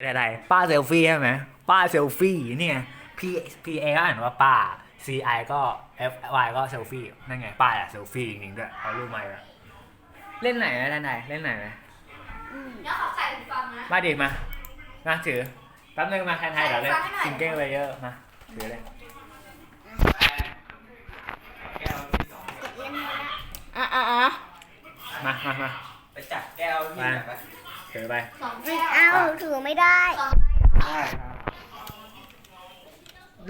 อะไรป้าเซลฟี่ใช่ไหมป้าเซลฟี่เนี่ย P P A ก็อ่านว่าป้า C I ก็ F Y ก็เซลฟี่นั่นไงป้าอะเซลฟี่จริงๆด้วยเอารูปมาอะเล่นไหนนะท่านใดเล่นไหนไหมเดี๋ยวขอใส่หูฟังนะ มาดิมามาถือแป๊บนึงมาแทนไทยเดี๋ยวเล่นฟังให้หน่อยซิงเกิลไปเยอะมาถือเลยอะอะอะมามามาไปจับแก้วนี่หน่อยไป ถือไปสองไม่แก้วเอาถือไม่ได้สองได้ครับ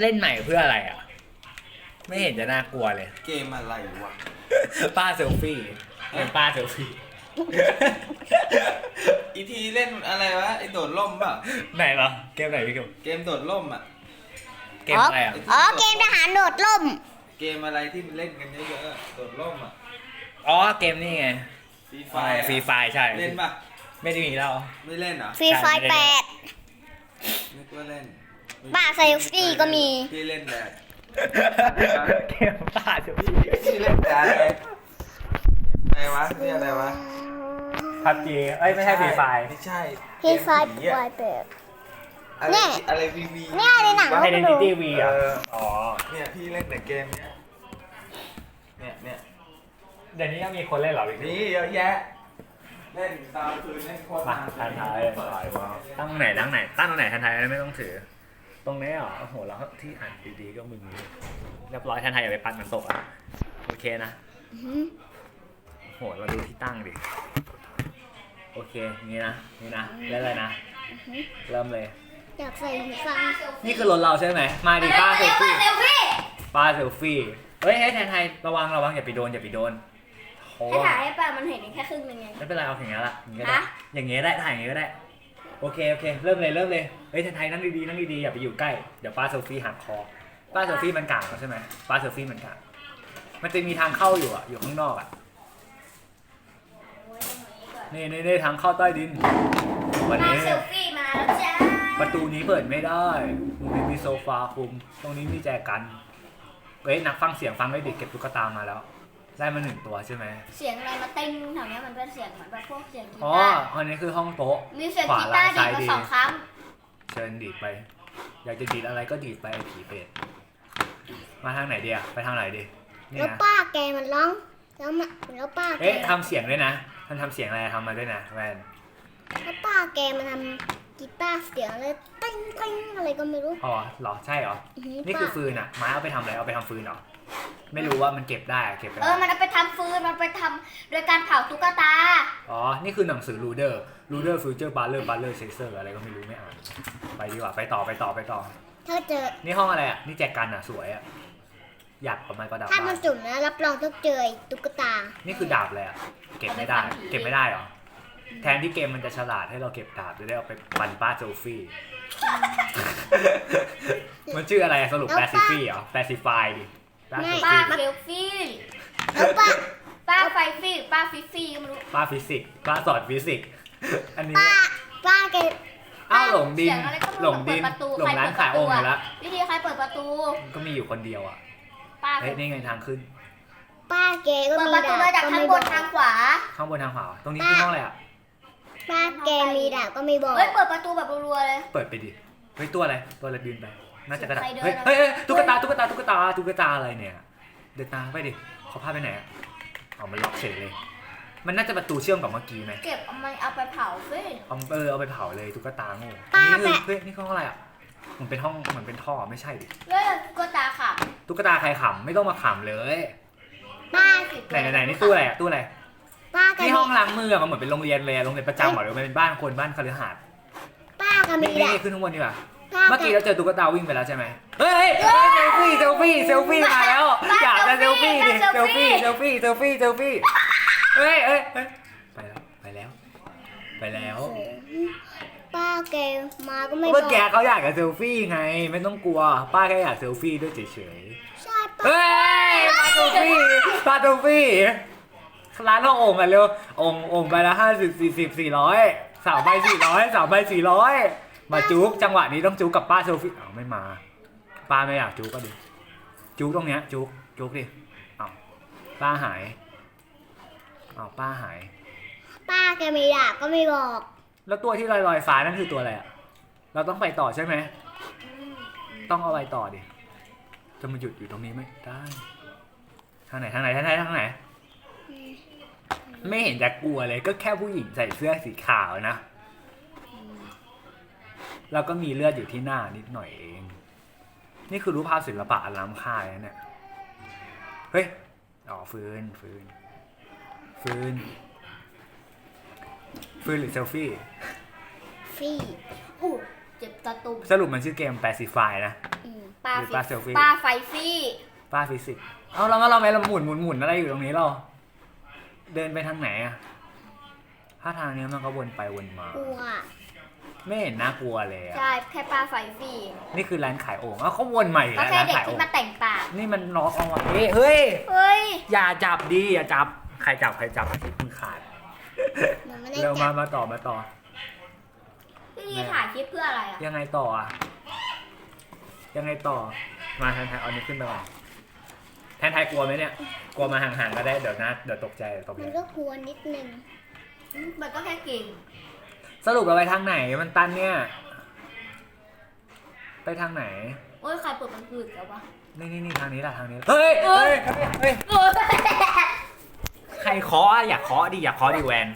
เล่นใหม่เพื่ออะไรอะ ไม่เห็นจะน่ากลัวเลย เกมอะไรวะ ป้าเซลฟี่เป็นป้าเซลฟี่ อีทีเล่นอะไรวะไอโดดล่มเปล่ะ ไหนเหรอเกมไหนพี่เกมเกมโดดล่มอะ เกมอะไรอะ อ๋อเกมทหารโดดล่ม เกมอะไรที่มันเล่นกันเยอะๆอะโดดล่มอะ อ๋อเกมนี่ไงฟรีไฟไฟฟรีไฟใช่ เล่นปะ ไม่ได้มีแล้ว ไม่เล่นเหรอฟรีไฟใช่แปดนึกว่าเล่นป้าเซลฟี่ก็มีพี่เล่นแต่เกมป้าเซลฟี่พี่เล่นแต่อะไรอะไรวะนี่อะไรวะพับจีเอ้ยไม่ใช่ฟรีไฟไม่ใช่ฟรีไฟเกมผีอะแปดอะไรเนี่ยอะไรวีวีเนี่ยในหนังว่าเขาเฮไปเดนดูติตี้วีอะเอออ๋อเนี่ยพี่เล่นแต่เกมเนี่ยเนี่ยเนี่ยเดี๋ยวนี้ยังมีคนเล่นเหรอพี่นี่เยอะแยะ เล่นตามคืนเล่นโคตรมาทันทายถ่ายมาตั้งไหนตั้งไหน ตั้งตรงไหนทันทายไม่ต้องถือ ตรงนี้เหรอโอ้โหแล้วที่อ่านดีๆก็มึงเรียบร้อยทันทายอย่าไปปัดมันตกอะโอเคนะอื้อหือโหเราดูที่ตั้งดิโอเคนี่นะนี่นะเล่นเลยนะเริ่มเลย อยากใส่หูฟังนี่คือรถเราใช่ไหมมาดิป้าเซลเซฟี่ลฟี่ป้าเซลฟี่เฮ้ยให้แทนไทยระวังระวังอย่าไปโดนอย่าไปโดน โอ้ให้ถ่ายให้ป้ามันเห็นแค่ครึ่งนึงไง ไม่เป็นไรเอาอย่างเงี้ยละอย่างเงี้ยได้ฮะ อย่างเงี้ยได้ถ่ายอย่างเงี้ยก็ได้ โอเคโอเค เริ่มเลยเริ่มเลยเฮ้ยแทนไทยนั่งดีๆนั่งดีๆอย่าไปอยู่ใกล้เดี๋ยวป้าเซลฟี่หักคอป้าเซลฟี่มันกลางแล้วใช่ไหมป้าเซลฟี่มันกลางมันจะมีทางเข้าอยู่อะอยู่ข้างนอกอะนี่นี่นี่ทางเข้าใต้ดิน วันมานี้ เซลฟี่มาแล้วจ้าประตูนี้เปิดไม่ได้ตรงนี้มีโซฟาคุม ตรงนี้มีแจกัน เฮ้ยนักฟังเสียงฟังได้ดิเก็บตุ๊กตามาแล้ว ได้มาหนึ่งตัวใช่ไหมเสียงอะไรมาเต้งแถวเนี้ยมันเป็นเสียงเหมือนแบบพวกเสียงกีอ๋อตาร์อันนี้คือห้องโต๊ะ มีเสียงขวากีตาร์ซ้ายดีดดีมาสองครั้งเชิญดีดไป อยากจะดีดอะไรก็ดีดไปไอ้ผีเป็ดมาทางไหนดีอะไปทางไหนดีนี่แล้วนะป้าแกมันร้องแล้วมาแล้วป้าแกเอ๊ะทำเสียงด้วยนะมันทำเสียงอะไรทำมาด้วยนะแวนแล้วป้าแกมันทำกีตาร์เสียงอะไรติ้งติ้งอะไรก็ไม่รู้อ๋อเหรอใช่เหรออื้อหืนี่ป้าคือฟืนอะไม้เอาไปทำอะไรเอาไปทำฟืนเหรอ ไม่รู้ว่ามันเก็บได้อะเก็บไปเออ มันเอาไปทำฟืน มันไปทำโดยการเผาตุ๊กตา อ๋อ นี่คือหนังสือ Ruder Ruder Future Baller Baller Chaser อะไรก็ไม่รู้ไม่อ่านไปดีกว่าไปต่อไปต่อไปต่อถ้าเจอ นี่ห้องอะไรอะ นี่แจกันอะสวยอะ อยากกับไม้ประดับถ้ามันบ้านจุ่มนะรับรองต้องเจอไอ้ตุ๊กตา นี่คือดาบเลยอะ เก็บไม่ได้เก็บไม่ได้เหรอ แทนที่เกมมันจะฉลาดให้เราเก็บดาบจะได้เอาไปปันป้าโจฟี่ มันชื่ออะไรอะสรุปแล้วแปป้า ซิฟี่เหรอแปซิฟายดิ ป้าไม่โจป้าฟี่เซลฟี่แล้วป้าป้าไฟฟี่ป้าฟิฟฟี่ก็ไม่รู้ป้าฟิสิกส์ป้าสอนฟิสิกส์อันนี้ป้าป้าแกอ้าวหลงดิน เสียอะไรก็ไม่หลรู้งดิน เปิดประตูหลงร้านใคขายเปิโอ่ดงประอยู่แล้ววิธีใครเปิดประตูก็มีอยู่คนเดียวอะป้าเฮ้ยนี่ไงทางขึ้น ป้าแกก็เปิดมีประตูดาบมาจากก็ทางไม่บบอนกทางขวาข้างบนทางขวาตรงนี้คือห้องอะไรอะ ป้าแกมีดาบก็ไม่บอก เฮ้ยเปิดประตูแบบรัวๆเลย เปิดไปดิ เฮ้ยตัวอะไร ตัวอะไรบินไป น่าจะกระดาษใครเดินเฮ้ยอะเฮ้ยเฮ้ยตุ๊กตาตุ๊กตาตุ๊กตาตุ๊กตาอะไรเนี่ย เดินตามไปดิเขาพาไปไหนอะเอามันล็อกเฉยเลย มันน่าจะประตูเชื่อมกับเมื่อกี้ไหมเก็บเอามันเอาไปเผาเฟ้ยเอาเออเอาไปเผาเลยตุ๊กตาโง่ป้านี่คือแปะเฮ้ยนี่คือห้องอะไรอะมันเป็นห้องมันเป็นท่อไม่ใช่ดิเฮ้ยก็ตาขับตุ๊กตาใครขำไม่ต้องมาขำเลยป้าไหนไหนไหนนี่ตู้อะไรอะตู้อะไรป้าแกนี่มีห้องล้างมืออะมันเหมือนเป็นโรงเรียนเลยอะโรงเรียนประจำเหรอหรือมันเป็นบ้านคนบ้านคฤหาสน์ป้าแกมีนี่ดานี่บขึ้นข้างบนดีกว่าป้า เมื่อแกกี้เราเจอตุ๊กตาวิ่งไปแล้วใช่ไหมเฮ้ยเฮ้ยเซลฟี่เซลฟี่เซลฟี่มาแล้ว อยากจะเซลฟี่ดิเซลฟี่เซลฟี่เซลฟี่เซลฟี่เฮ้ยเฮ้ยเฮ้ยไปแล้วไปแล้ว ไปแล้วป้าแกมาก็ไม่บเมื่ออกกี้เขาอยากจะเซลฟี่ไง ไม่ต้องกลัว ป้าแค่อยากเซลฟี่ด้วยเฉยใช่ๆป้าเฮ้ยป้าเซลฟี่ป้าเซลฟี่ร้านเราโอ่งกันเร็วโอ่งโอ่งไปละห้าสิบสี่สิบสี่ร้อยสาวใบสี่ร้อยสาวใบสี่ร้อย มาจุกจังหวะนี้ต้องจุกกับป้าเซลฟี่อ้าวไม่มา ป้าไม่อยากจุกก็ดิจุกตรงเนี้ยจุกจุกดิอ้าวป้าหายอ้าวป้าหาย ป้าแกมีดาบก็ไม่บอก แล้วตัวที่ลอยลอยๆฟ้านั่นคือตัวอะไรอะเราต้องไปต่อใช่ไหมอืมต้องเอาไปต่อดิ จะมาหยุดอยู่ตรงนี้ไหมได้ทางไหนทางไหนทางไหนทางไหนอืมไม่เห็นจะกลัวเลยก็แค่ผู้หญิงใส่เสื้อสีขาวนะ แล้วก็มีเลือดอยู่ที่หน้านิดหน่อยเอง นี่คือรูปภาพศิลปะอันล้ำค่าเลยนะเนี่ย เฮ้ย อ๋อฟืนฟืนฟืนฟืนหรือเซลฟี่ฟรีอู้เจ็บตาตุ่มสรุปมันชื่อเกม Pacify นะ อืมปลาหรือปลาเซลฟี่ ปลาไฟฟี่ ป้าฟิสิกส์เอาเรามาเราไหมเราหมุนหมุนหมุนอะไรอยู่ตรงนี้เรา เดินไปทางไหนอะถ้าทางเนี้ยมันก็วนไปวนมา กลัว ไม่เห็นน่ากลัวเลยอะใช่แค่ปลาไฟฟี่นี่คือร้านขายโอ่งเอาเขาวนใหม่ก็แล้วแค่ร้านเด็กขายโอ่ที่งมาแต่งปากนี่มันล็อกเอาไว้เฮ้ย เฮ้ยอย่าจับดีอย่าจับ ใครจับใครจับมือขาดมันไม่ได้เร็วจัมาบมาต่อมาต่อ พี่นี่ถ่ายคลิปเพื่ออะไรอะยังไงต่ออะยังไงต่อ มาแทนไทยเอานี้ขึ้นไปก่อนแทนไทยกลัวไหมเนี่ย กลัวมาห่างๆก็ได้เดี๋ยวนะ เดี๋ยวตกใจเดี๋ยวตกมัใจนก็กลัวนิดนึงมันก็แค่เก่ง สรุปเราไปทางไหนมันตันเนี่ย ไปทางไหน โอ้ยใครเปิดมันกึดแล้ววะนี่นี่นี่ทางนี้แหละทางนี้เฮ้ยเฮ้ยเฮ้ยโอ้ยใครเคาะอะอยากเคาะดิอยากเคาะดิแวน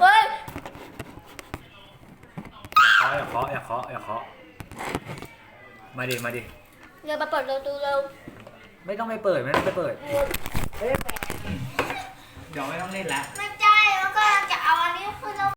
เฮ้ยอยากเคาะอยากเคาะอยากเคาะมาดิมาดิเร็วมาเปิดประตูเร็วไม่ต้องไปเปิดไม่ต้องไปเปิดโอ้ยเดี๋ยวไม่ต้องเล่นละไม่